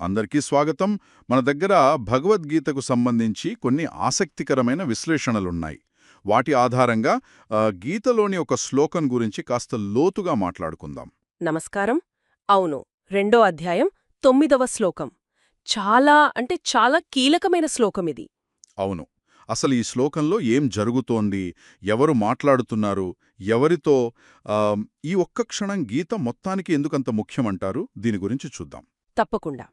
అందరికీ స్వాగతం. మన దగ్గర భగవద్గీతకు సంబంధించి కొన్ని ఆసక్తికరమైన విశ్లేషణలున్నాయి. వాటి ఆధారంగా గీతలోని ఒక శ్లోకం గురించి కాస్త లోతుగా మాట్లాడుకుందాం. నమస్కారం. అవును రెండో అధ్యాయం తొమ్మిదవ శ్లోకం. చాలా అంటే చాలా కీలకమైన శ్లోకం ఇది. అవును. అసలు ఈ శ్లోకంలో ఏం జరుగుతోంది? ఎవరు మాట్లాడుతున్నారు? ఎవరితో? ఈ ఒక్క క్షణం గీత మొత్తానికి ఎందుకంత ముఖ్యమంటారు? దీని గురించి చూద్దాం. తప్పకుండా.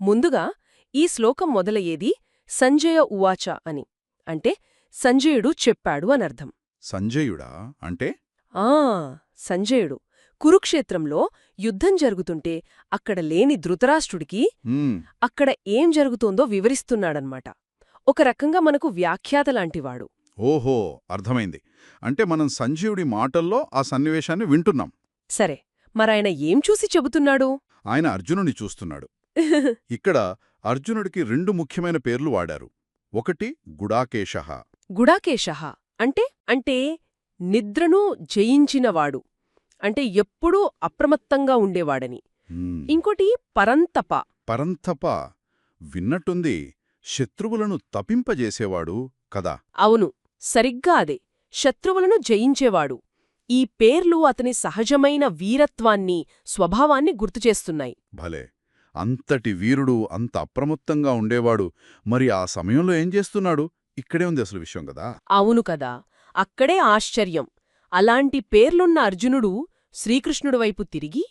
ముందుగా ఈ శ్లోకం మొదలయ్యేది సంజయ ఉవాచ అని. అంటే సంజయుడు చెప్పాడు అనర్థం. సంజయుడా? అంటే? ఆ సంజయుడు. కురుక్షేత్రంలో యుద్ధం జరుగుతుంటే అక్కడ లేని ధృతరాష్ట్రుడికి అక్కడ ఏం జరుగుతోందో వివరిస్తున్నాడన్మాట. ఒక రకంగా మనకు వ్యాఖ్యాత లాంటివాడు. ఓహో అర్థమైంది. అంటే మనం సంజీవుడి మాటల్లో ఆ సన్నివేశాన్ని వింటున్నాం. సరే మరాయన ఏం చూసి చెబుతున్నాడు? ఆయన అర్జునుని చూస్తున్నాడు. ఇక్కడ అర్జునుడికి రెండు ముఖ్యమైన పేర్లు వాడారు. ఒకటి గుడాకేశ. గుడాకేశః. అంటే అంటే నిద్రను జయించినవాడు. అంటే ఎప్పుడూ అప్రమత్తంగా ఉండేవాడని. ఇంకోటి పరంతప. పరంతప. విన్నట్టుంది శత్రువులను తపింపజేసేవాడు కదా. అవును సరిగ్గా అదే. శత్రువులను జయించేవాడు. ఈ పేర్లు అతని సహజమైన వీరత్వాన్ని స్వభావాన్ని గుర్తుచేస్తున్నాయి. భలే. అంతటి వీరుడు అంత అప్రమత్తంగా ఉండేవాడు. మరి ఆ సమయంలో ఏం చేస్తున్నాడు? ఇక్కడే ఉంది అసలు విషయం కదా? అవును కదా. అక్కడే ఆశ్చర్యం. అలాంటి పేర్లున్న అర్జునుడు శ్రీకృష్ణుడి వైపు తిరిగి.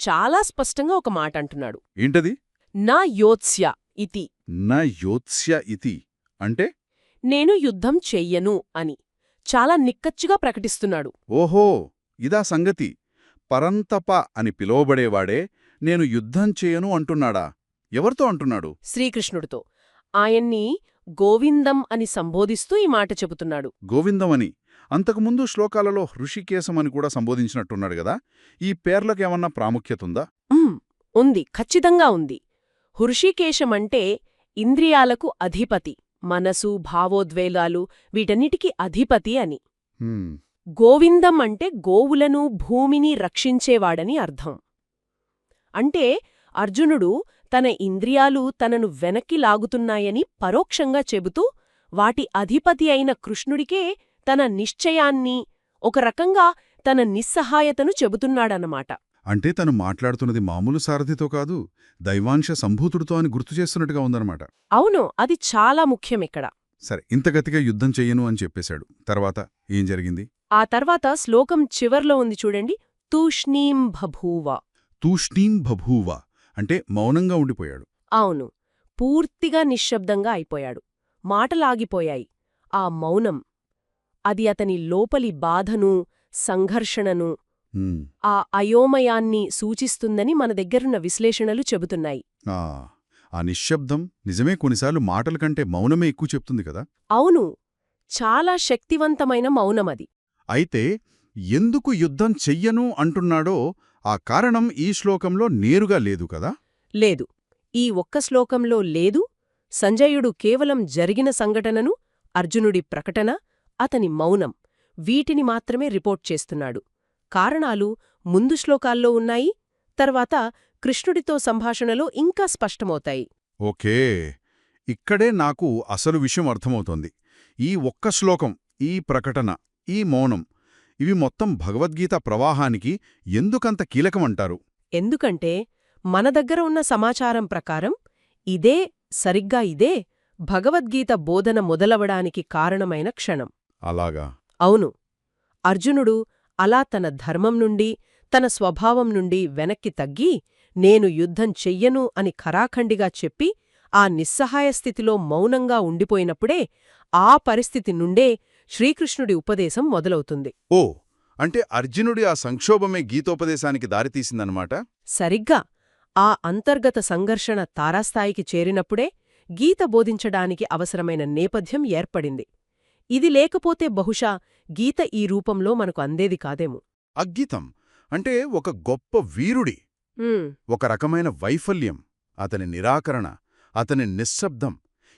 చాలా స్పష్టంగా ఒక మాట అంటున్నాడు. ఏంటది? నా యోత్స్య ఇతి. న యోత్స్య ఇతి. అంటే? నేను యుద్ధం చెయ్యను అని. చాలా నిక్కచ్చిగా ప్రకటిస్తున్నాడు. ఓహో! ఇదా సంగతి. పరంతప అని పిలువబడేవాడే నేను యుద్ధం చేయను అంటున్నాడా? ఎవరితో అంటున్నాడు? శ్రీకృష్ణుడితో. ఆయన్ని గోవిందం అని సంబోధిస్తూ ఈ మాట చెబుతున్నాడు. గోవిందమని. అంతకుముందు శ్లోకాలలో హృషికేశమని కూడా సంబోధించినట్టున్నాడు గదా? ఈ పేర్లకేమన్నా ప్రాముఖ్యతుందా? ఉంది. ఖచ్చితంగా ఉంది. హృషికేశమంటే ఇంద్రియాలకు అధిపతి మనసు భావోద్వేగాలు వీటన్నిటికీ అధిపతి అని. గోవిందం అంటే గోవులను భూమిని రక్షించేవాడని అర్థం. అంటే అర్జునుడు తన ఇంద్రియాలు తనను వెనక్కి లాగుతున్నాయని పరోక్షంగా చెబుతూ వాటి అధిపతి అయిన కృష్ణుడికే తన నిశ్చయాన్ని ఒక రకంగా తన నిస్సహాయతను చెబుతున్నాడన్నమాట. అంటే తను మాట్లాడుతున్నది మామూలు సారథితో కాదు దైవాంశ సంభూతుడితో అని గుర్తు చేస్తున్నట్టుగా ఉందన్నమాట. అవును అది చాలా ముఖ్యం ఇక్కడ. సరే ఇంతగతిగా యుద్ధం చెయ్యను అని చెప్పేశాడు. తర్వాత ఏం జరిగింది? ఆ తర్వాత శ్లోకం చివర్లో ఉంది చూడండి. తూష్ణీం బభూవ. తూష్ణీం బభూవ అంటే మౌనంగా ఉండిపోయాడు. అవును. పూర్తిగా నిశ్శబ్దంగా అయిపోయాడు. మాటలాగిపోయాయి. ఆ మౌనం అది అతని లోపలి బాధను సంఘర్షణను ఆ అయోమయాన్ని సూచిస్తుందని మన దగ్గరున్న విశ్లేషణలు చెబుతున్నాయి. ఆ, ఆ నిశ్శబ్దం నిజమే కొన్నిసార్లు మాటల కంటే మౌనమే ఎక్కువ చెప్తుంది కదా? అవును. చాలా శక్తివంతమైన మౌనమది. అయితే ఎందుకు యుద్ధం చెయ్యను అంటున్నాడో ఆ కారణం ఈ శ్లోకంలో నేరుగా లేదు కదా? లేదు. ఈ ఒక్క శ్లోకంలో లేదు. సంజయుడు కేవలం జరిగిన సంఘటనను అర్జునుడి ప్రకటన అతని మౌనం వీటిని మాత్రమే రిపోర్ట్ చేస్తున్నాడు. కారణాలు ముందు శ్లోకాల్లో ఉన్నాయి తర్వాత కృష్ణుడితో సంభాషణలో ఇంకా స్పష్టమవుతాయి. ఓకే. ఇక్కడే నాకు అసలు విషయం అర్థమవుతోంది. ఈ ఒక్క శ్లోకం ఈ ప్రకటన ఈ మౌనం ఇవి మొత్తం భగవద్గీత ప్రవాహానికి ఎందుకంత కీలకమంటారు? ఎందుకంటే మన దగ్గర ఉన్న సమాచారం ప్రకారం ఇదే సరిగ్గా ఇదే భగవద్గీత బోధన మొదలవడానికి కారణమైన క్షణం. అలాగా. అవును. అర్జునుడు అలా తన ధర్మం నుండి తన స్వభావం నుండి వెనక్కి తగ్గి నేను యుద్ధం చెయ్యను అని ఖరాఖండిగా చెప్పి ఆ నిస్సహాయ స్థితిలో మౌనంగా ఉండిపోయినప్పుడే ఆ పరిస్థితి నుండే శ్రీకృష్ణుడి ఉపదేశం మొదలవుతుంది. ఓ అంటే అర్జునుడి ఆ సంక్షోభమే గీతోపదేశానికి దారితీసిందన్నమాట? సరిగ్గా. ఆ అంతర్గత సంఘర్షణ తారాస్థాయికి చేరినప్పుడే గీత బోధించడానికి అవసరమైన నేపథ్యం ఏర్పడింది. ఇది లేకపోతే బహుశా గీత ఈ రూపంలో మనకు అందేది కాదేమో. అగ్గీతం అంటే ఒక గొప్ప వీరుడి ఒక రకమైన వైఫల్యం అతని నిరాకరణ అతని నిశ్శబ్దం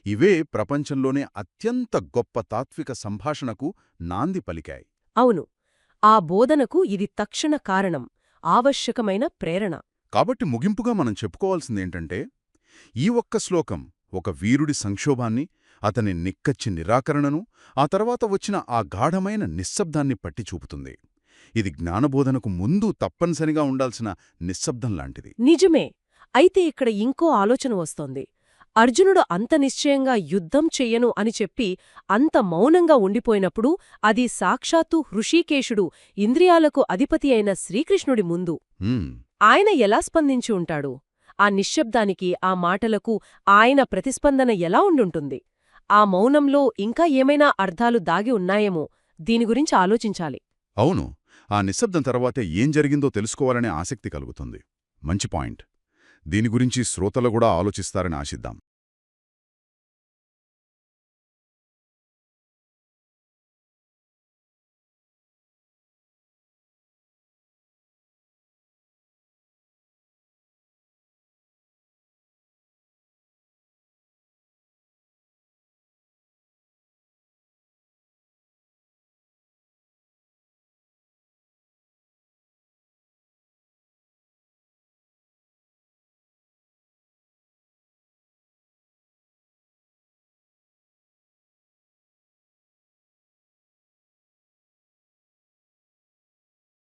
ఇవే ప్రపంచంలోనే అత్యంత గొప్ప తాత్విక సంభాషణకు నాంది పలికాయి. అవును ఆ బోధనకు ఇది తక్షణ కారణం ఆవశ్యకమైన ప్రేరణ. కాబట్టి ముగింపుగా మనం చెప్పుకోవాల్సిందేంటంటే ఈ ఒక్క శ్లోకం ఒక వీరుడి సంక్షోభాన్ని అతని నిక్కచ్చి నిరాకరణను ఆ తర్వాత వచ్చిన ఆ గాఢమైన నిశ్శబ్దాన్ని పట్టి చూపుతుంది. ఇది జ్ఞానబోధనకు ముందు తప్పనిసరిగా ఉండాల్సిన నిశ్శబ్దం లాంటిది నిజమే అయితే ఇక్కడ ఇంకో ఆలోచన వస్తోంది. అర్జునుడు అంత నిశ్చయంగా యుద్ధం చెయ్యను అని చెప్పి అంత మౌనంగా ఉండిపోయినప్పుడు అది సాక్షాత్తు హృషీకేశుడు ఇంద్రియాలకు అధిపతి అయిన శ్రీకృష్ణుడి ముందు. ఆయన ఎలా స్పందించి ఉంటాడు? ఆ నిశ్శబ్దానికి ఆ మాటలకు ఆయన ప్రతిస్పందన ఎలా ఉండుంటుంది? ఆ మౌనంలో ఇంకా ఏమైనా అర్థాలు దాగి ఉన్నాయేమో దీని గురించి ఆలోచించాలి. అవును. ఆ నిశ్శబ్దం తర్వాతే ఏం జరిగిందో తెలుసుకోవాలనే ఆసక్తి కలుగుతుంది. మంచి పాయింట్. దీని గురించి శ్రోతలు కూడా ఆలోచిస్తారని ఆశిద్దాం.